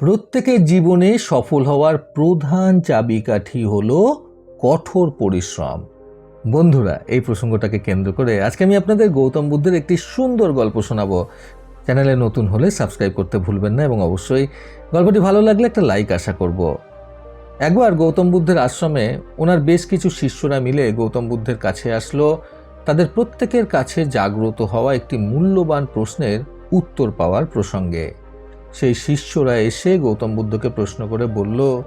প্রত্যেকের জীবনে সফল হওয়ার প্রধান চাবিকাঠি হল কঠোর পরিশ্রম। বন্ধুরা, এই প্রসঙ্গটাকে কেন্দ্র করে আজকে আমি আপনাদের গৌতম বুদ্ধের একটি সুন্দর গল্প শোনাবো। চ্যানেলে নতুন হলে সাবস্ক্রাইব করতে ভুলবেন না এবং অবশ্যই গল্পটি ভালো লাগলে একটা লাইক আশা করব। একবার গৌতম বুদ্ধের আশ্রমে ওনার বেশ কিছু শিষ্যরা মিলে গৌতম বুদ্ধের কাছে আসলো। তাদের প্রত্যেকের কাছে জাগ্রত হওয়া একটি মূল্যবান প্রশ্নের উত্তর পাওয়ার প্রসঙ্গে। সেই শিষ্যরা এসে গৌতম বুদ্ধকে প্রশ্ন করে বলল,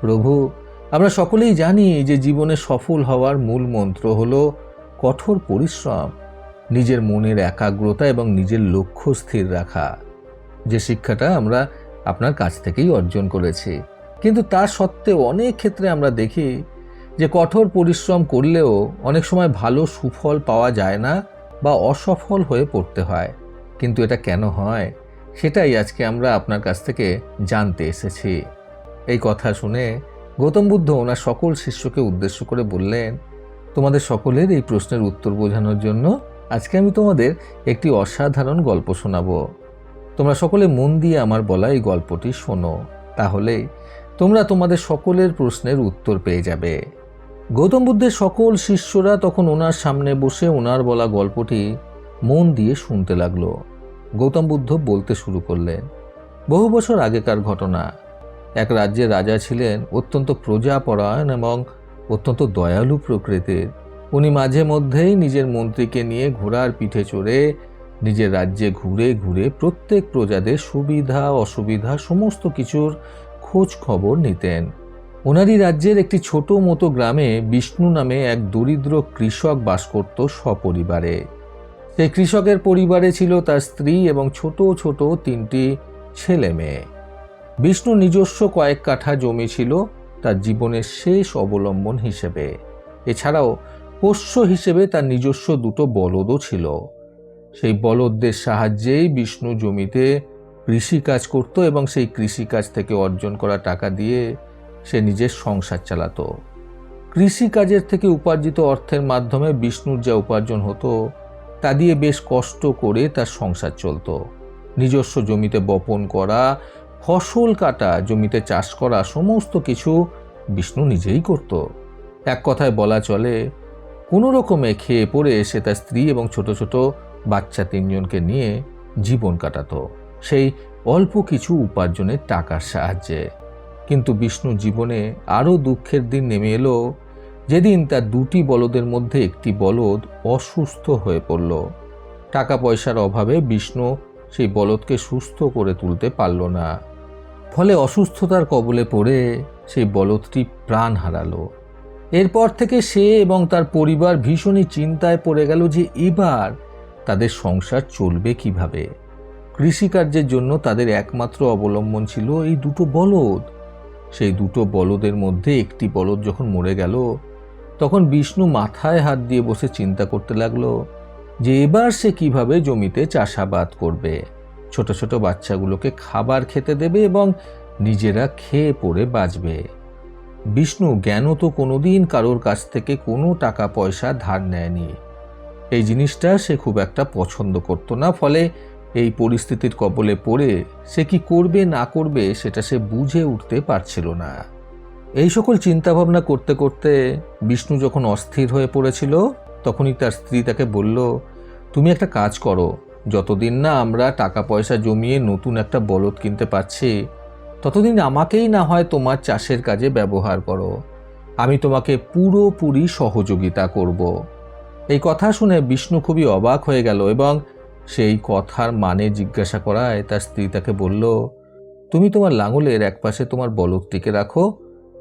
প্রভু, আমরা সকলেই জানি যে জীবনে সফল হওয়ার মূল মন্ত্র হল কঠোর পরিশ্রম, নিজের মনের একাগ্রতা এবং নিজের লক্ষ্য স্থির রাখা। যে শিক্ষাটা আমরা আপনার কাছ থেকেই অর্জন করেছি। কিন্তু তা সত্ত্বেও অনেক ক্ষেত্রে আমরা দেখি যে কঠোর পরিশ্রম করলেও অনেক সময় ভালো সুফল পাওয়া যায় না বা অসফল হয়ে পড়তে হয়। কিন্তু এটা কেন হয়? সেটাই আজকে আমরা আপনার কাছ থেকে জানতে এসেছি। এই কথা শুনে গৌতম বুদ্ধ ওনার সকল শিষ্যকে উদ্দেশ্য করে বললেন, তোমাদের সকলের এই প্রশ্নের উত্তর বোঝানোর জন্য আজকে আমি তোমাদের একটি অসাধারণ গল্প শোনাব। তোমরা সকলে মন দিয়ে আমার বলা এই গল্পটি শোনো, তাহলে তোমরা তোমাদের সকলের প্রশ্নের উত্তর পেয়ে যাবে। গৌতম বুদ্ধের সকল শিষ্যরা তখন ওনার সামনে বসে ওনার বলা গল্পটি মন দিয়ে শুনতে লাগল। গৌতম বুদ্ধ বলতে শুরু করলেন, বহু বছর আগেকার ঘটনা। এক রাজ্যের রাজা ছিলেন অত্যন্ত প্রজাপরায়ণ এবং অত্যন্ত দয়ালু প্রকৃতির। উনি মাঝে মধ্যেই নিজের মন্ত্রীকে নিয়ে ঘোড়ার পিঠে চড়ে নিজের রাজ্যে ঘুরে ঘুরে প্রত্যেক প্রজাদের সুবিধা, অসুবিধা, সমস্ত কিছুর খোঁজ খবর নিতেন। ওনারই রাজ্যের একটি ছোট মতো গ্রামে বিষ্ণু নামে এক দরিদ্র কৃষক বাস করত সপরিবারে। সেই কৃষকের পরিবারে ছিল তার স্ত্রী এবং ছোট ছোট তিনটি ছেলে মেয়ে। বিষ্ণু নিজস্ব কয়েক কাঠা জমি ছিল তার জীবনের শেষ অবলম্বন হিসেবে। এছাড়াও পোষ্য হিসেবে তার নিজস্ব দুটো বলদও ছিল। সেই বলদদের সাহায্যেই বিষ্ণু জমিতে কৃষিকাজ করত এবং সেই কৃষিকাজ থেকে অর্জন করা টাকা দিয়ে সে নিজের সংসার চালাতো। কৃষিকাজের থেকে উপার্জিত অর্থের মাধ্যমে বিষ্ণুর যা উপার্জন হতো তা দিয়ে বেশ কষ্ট করে তার সংসার চলত। নিজস্ব জমিতে বপন করা, ফসল কাটা, জমিতে চাষ করা, সমস্ত কিছু বিষ্ণু নিজেই করত। এক কথায় বলা চলে, কোনো রকমে খেয়ে পড়ে সে তার স্ত্রী এবং ছোট ছোট বাচ্চা তিনজনকে নিয়ে জীবন কাটাতো। সেই অল্প কিছু উপার্জনের টাকার সাহায্যে। কিন্তু বিষ্ণু জীবনে আরও দুঃখের দিন নেমে এলো যেদিন তার দুটি বলদের মধ্যে একটি বলদ অসুস্থ হয়ে পড়ল। টাকা পয়সার অভাবে বিষ্ণু সেই বলদকে সুস্থ করে তুলতে পারল না। ফলে অসুস্থতার কবলে পড়ে সেই বলদটি প্রাণ হারালো। এরপর থেকে সে এবং তার পরিবার ভীষণই চিন্তায় পড়ে গেল যে এবার তাদের সংসার চলবে কীভাবে। কৃষিকার্যের জন্য তাদের একমাত্র অবলম্বন ছিল এই দুটো বলদ। সেই দুটো বলদের মধ্যে একটি বলদ যখন মরে গেল তখন বিষ্ণু মাথায় হাত দিয়ে বসে চিন্তা করতে লাগল, যে এবার সে কীভাবে জমিতে চাষাবাদ করবে। ছোট ছোট বাচ্চাগুলোকে খাবার খেতে দেবে এবং নিজেরা খেয়ে পড়ে বাঁচবে। বিষ্ণু জ্ঞানও তো কোনোদিন কারোর কাছ থেকে কোনো টাকা পয়সা ধার নেয়নি। এই জিনিসটা সে খুব একটা পছন্দ করতো না, ফলে এই পরিস্থিতির কবলে পড়ে সে কি করবে না করবে সেটা সে বুঝে উঠতে পারছিল না। এই সকল চিন্তাভাবনা করতে করতে বিষ্ণু যখন অস্থির হয়ে পড়েছিল, তখনই তার স্ত্রী তাকে বলল, তুমি একটা কাজ করো, যতদিন না আমরা টাকা পয়সা জমিয়ে নতুন একটা বলদ কিনতে পারছি, ততদিন আমাকেই না হয় তোমার চাষের কাজে ব্যবহার করো। আমি তোমাকে পুরোপুরি সহযোগিতা করব। এই কথা শুনে বিষ্ণু খুবই অবাক হয়ে গেল এবং সেই কথার মানে জিজ্ঞাসা করায় তার স্ত্রী তাকে বলল, তুমি তোমার লাঙলের একপাশে তোমার বলদটিকে রাখো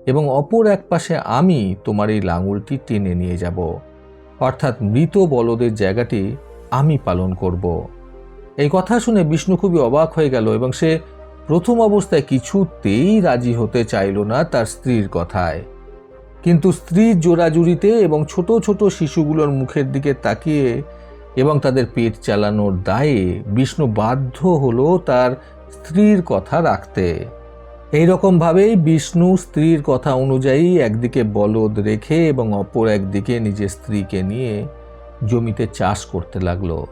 এবং অপর এক পাশে আমি তোমার এই লাঙলটি টেনে নিয়ে যাব। অর্থাৎ মৃত বলদের জায়গাটি আমি পালন করব। এই কথা শুনে বিষ্ণু খুবই অবাক হয়ে গেল এবং সে প্রথম অবস্থায় কিছুতেই রাজি হতে চাইল না তার স্ত্রীর কথায়। কিন্তু স্ত্রীর জোড়াজুড়িতে এবং ছোট ছোট শিশুগুলোর মুখের দিকে তাকিয়ে এবং তাদের পেট চালানোর দায়ে বিষ্ণু বাধ্য হলো তার স্ত্রীর কথা রাখতে। এই রকমভাবেই বিষ্ণু স্ত্রীর কথা অনুযায়ী একদিকে বলদ রেখে এবং অপর একদিকে নিজের স্ত্রীকে নিয়ে জমিতে চাষ করতে লাগল।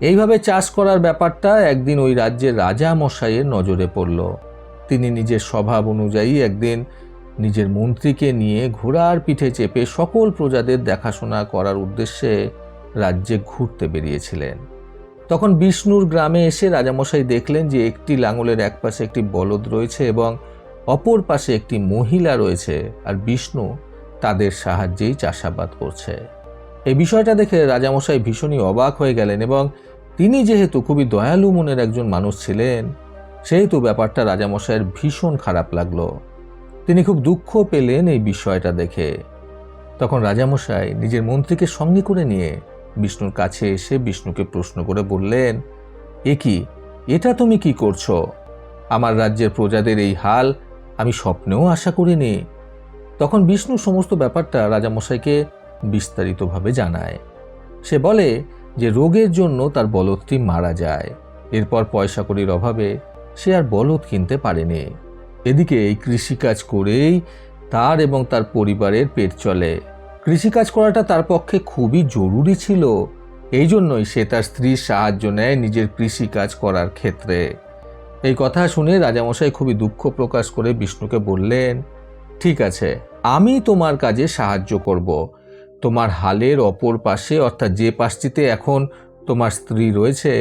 এইভাবে চাষ করার ব্যাপারটা একদিন ওই রাজ্যের রাজা মশাইয়ের নজরে পড়ল। তিনি নিজের স্বভাব অনুযায়ী একদিন নিজের মন্ত্রীকে নিয়ে ঘোড়ার পিঠে চেপে সকল প্রজাদের দেখাশোনা করার উদ্দেশ্যে রাজ্যে ঘুরতে বেরিয়েছিলেন। তখন বিষ্ণুর গ্রামে এসে রাজামশাই দেখলেন যে একটি লাঙলের এক পাশে একটি বলদ রয়েছে এবং অপর পাশে একটি মহিলা রয়েছে আর বিষ্ণু তাদের সাহায্যেই চাষাবাদ করছে। এই বিষয়টা দেখে রাজামশাই ভীষণই অবাক হয়ে গেলেন এবং তিনি যেহেতু খুবই দয়ালু মনের একজন মানুষ ছিলেন, সেহেতু ব্যাপারটা রাজামশাইয়ের ভীষণ খারাপ লাগল। তিনি খুব দুঃখ পেলেন এই বিষয়টা দেখে। তখন রাজামশাই নিজের মন্ত্রীকে সঙ্গে করে নিয়ে বিষ্ণুর কাছে এসে বিষ্ণুকে প্রশ্ন করে বললেন, এ কি? এটা তুমি কি করছ? আমার রাজ্যের প্রজাদের এই হাল আমি স্বপ্নেও আশা করিনি। তখন বিষ্ণু সমস্ত ব্যাপারটা রাজামশাইকে বিস্তারিতভাবে জানায়। সে বলে যে রোগের জন্য তার বলদটি মারা যায়। এরপর পয়সা কড়ির অভাবে সে আর বলদ কিনতে পারেনি। এদিকে এই কৃষিকাজ করেই তার এবং তার পরিবারের পেট চলে। কৃষিকাজ করাটা তার পক্ষে খুবই জরুরি ছিল। এই জন্যই সে তার স্ত্রীর সাহায্য নেয় নিজের কৃষিকাজ করার ক্ষেত্রে। এই কথা শুনে রাজামশাই খুবই দুঃখ প্রকাশ করে বিষ্ণুকে বললেন, ঠিক আছে, আমি তোমার কাজে সাহায্য করব। তোমার হালের অপর পাশে, অর্থাৎ যে পাশটিতে এখন তোমার স্ত্রী রয়েছে,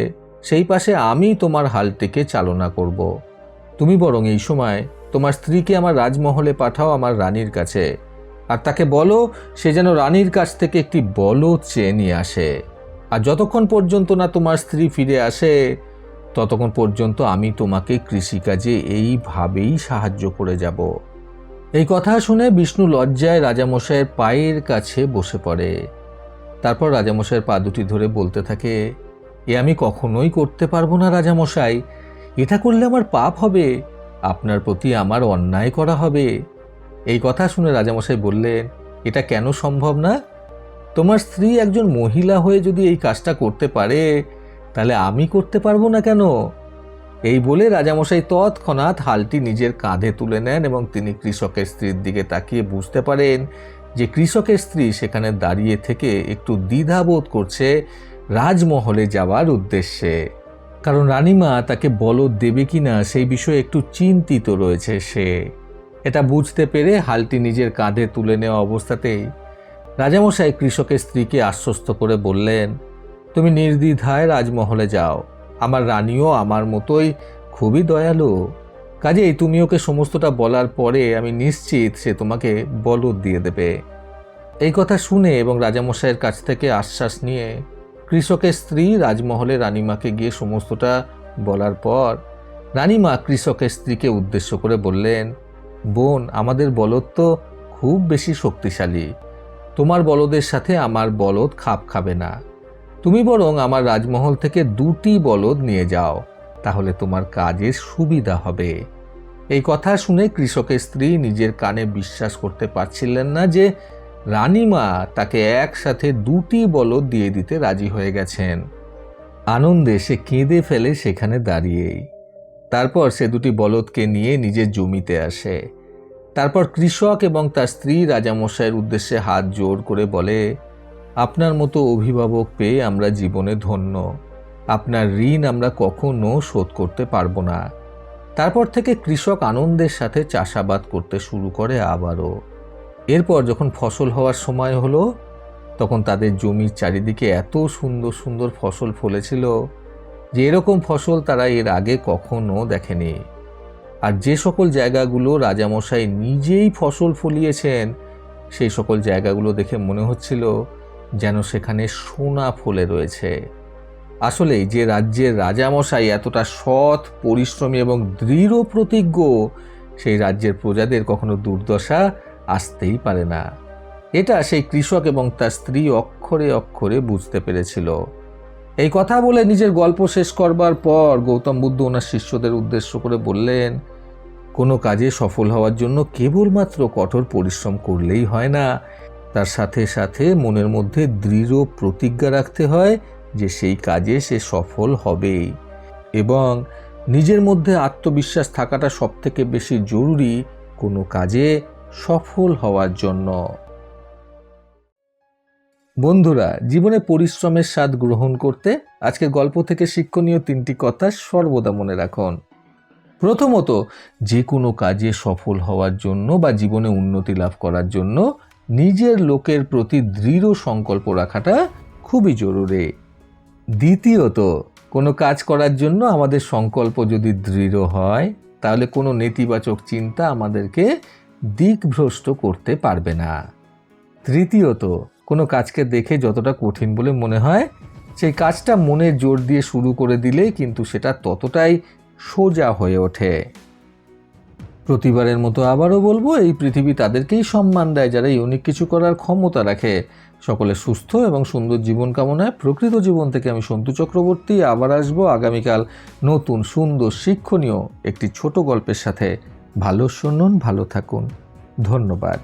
সেই পাশে আমি তোমার হালটিকে চালনা করব। তুমি বরং এই সময় তোমার স্ত্রীকে আমার রাজমহলে পাঠাও আমার রানীর কাছে। আর তাকে বলো, সে যেন রানীর কাছ থেকে একটি বলদ চেয়ে নিয়ে আসে। আর যতক্ষণ পর্যন্ত না তোমার স্ত্রী ফিরে আসে, ততক্ষণ পর্যন্ত আমি তোমাকে কৃষিকাজে এইভাবেই সাহায্য করে যাব। এই কথা শুনে বিষ্ণু লজ্জায় রাজামশাইয়ের পায়ের কাছে বসে পড়ে। তারপর রাজামশাইয়ের পা দুটি ধরে বলতে থাকে, এ আমি কখনোই করতে পারব না রাজামশাই। এটা করলে আমার পাপ হবে। আপনার প্রতি আমার অন্যায় করা হবে। এই কথা শুনে রাজামশাই বললেন, এটা কেন সম্ভব না? তোমার স্ত্রী একজন মহিলা হয়ে যদি এই কাজটা করতে পারে, তাহলে আমি করতে পারব না কেন? এই বলে রাজামশাই তৎক্ষণাৎ হালটি নিজের কাঁধে তুলে নেন এবং তিনি কৃষকের স্ত্রীর দিকে তাকিয়ে বুঝতে পারেন যে কৃষকের স্ত্রী সেখানে দাঁড়িয়ে থেকে একটু দ্বিধাবোধ করছে রাজমহলে যাওয়ার উদ্দেশ্যে। কারণ রানীমা তাকে বলদ দেবে কিনা সেই বিষয়ে একটু চিন্তিত রয়েছে সে। এটা বুঝতে পেরে হালটি নিজের কাঁধে তুলে নেওয়া অবস্থাতেই রাজামশাই কৃষকের স্ত্রীকে আশ্বস্ত করে বললেন, তুমি নির্দ্বিধায় রাজমহলে যাও। আমার রানীও আমার মতোই খুবই দয়ালু। কাজেই তুমি ওকে সমস্তটা বলার পরে আমি নিশ্চিত সে তোমাকে বলদ দিয়ে দেবে। এই কথা শুনে এবং রাজামশাইয়ের কাছ থেকে আশ্বাস নিয়ে কৃষকের স্ত্রী রাজমহলে রানীমাকে গিয়ে সমস্তটা বলার পর রানীমা কৃষকের স্ত্রীকে উদ্দেশ্য করে বললেন বোন, আমাদের বলদ তো খুব বেশি শক্তিশালী। তোমার বলদের সাথে আমার বলদ খাপ খাবে না। তুমি বরং আমার রাজমহল থেকে দুটি বলদ নিয়ে যাও, তাহলে তোমার কাজের সুবিধা হবে। এই কথা শুনে কৃষকের স্ত্রী নিজের কানে বিশ্বাস করতে পারছিলেন না যে রানীমা তাকে একসাথে দুটি বলদ দিয়ে দিতে রাজি হয়ে গেছেন। আনন্দে সে কেঁদে ফেলে সেখানে দাঁড়িয়েই। তারপর সে দুটি বলদকে নিয়ে নিজের জমিতে আসে। তারপর কৃষক এবং তার স্ত্রী রাজামশাইয়ের উদ্দেশ্যে হাত জোর করে বলে, আপনার মতো অভিভাবক পেয়ে আমরা জীবনে ধন্য। আপনার ঋণ আমরা কখনো শোধ করতে পারব না। তারপর থেকে কৃষক আনন্দের সাথে চাষাবাদ করতে শুরু করে আবারও। এরপর যখন ফসল হওয়ার সময় হলো, তখন তাদের জমির চারিদিকে এত সুন্দর সুন্দর ফসল ফলেছিল যে এরকম ফসল তারা এর আগে কখনো দেখেনি। আর যে সকল জায়গাগুলো রাজামশাই নিজেই ফসল ফলিয়েছেন, সেই সকল জায়গাগুলো দেখে মনে হচ্ছিল যেন সেখানে সোনা ফলে রয়েছে। আসলেই যে রাজ্যের রাজামশাই এতটা সৎ, পরিশ্রমী এবং দৃঢ় প্রতিজ্ঞ, সেই রাজ্যের প্রজাদের কখনো দুর্দশা আসতেই পারে না। এটা সেই কৃষক এবং তার স্ত্রী অক্ষরে অক্ষরে বুঝতে পেরেছিল। এই কথা বলে নিজের গল্প শেষ করবার পর গৌতম বুদ্ধ ওনার শিষ্যদের উদ্দেশ্য করে বললেন, কোনো কাজে সফল হওয়ার জন্য কেবলমাত্র কঠোর পরিশ্রম করলেই হয় না। তার সাথে সাথে মনের মধ্যে দৃঢ় প্রতিজ্ঞা রাখতে হয় যে সেই কাজে সে সফল হবেই। এবং নিজের মধ্যে আত্মবিশ্বাস থাকাটা সবথেকে বেশি জরুরি কোনো কাজে সফল হওয়ার জন্য। বন্ধুরা, জীবনে পরিশ্রমের স্বাদ গ্রহণ করতে আজকের গল্প থেকে শিক্ষণীয় তিনটি কথা সর্বদা মনে রাখুন। প্রথমত, যে কোনো কাজে সফল হওয়ার জন্য বা জীবনে উন্নতি লাভ করার জন্য নিজের লোকের প্রতি দৃঢ় সংকল্প রাখাটা খুবই জরুরি। দ্বিতীয়ত, কোনো কাজ করার জন্য আমাদের সংকল্প যদি দৃঢ় হয়, তাহলে কোনো নেতিবাচক চিন্তা আমাদেরকে দিকভ্রষ্ট করতে পারবে না। তৃতীয়ত কোনো কাজকে দেখে যতটা কঠিন বলে মনে হয়, সেই কাজটা মনে জোর দিয়ে শুরু করে দিলে কিন্তু সেটা ততটাই সোজা হয়ে ওঠে। প্রতিবারের মতো আবারও বলব, এই পৃথিবী তাদেরকেই সম্মান দেয় যারা ইউনিক কিছু করার ক্ষমতা রাখে। সকলে সুস্থ এবং সুন্দর জীবন কামনায় প্রকৃত জীবন থেকে আমি সন্তু চক্রবর্তী আবার আসব আগামীকাল নতুন সুন্দর শিক্ষণীয় একটি ছোট গল্পের সাথে। ভালো শুনুন, ভালো থাকুন। ধন্যবাদ।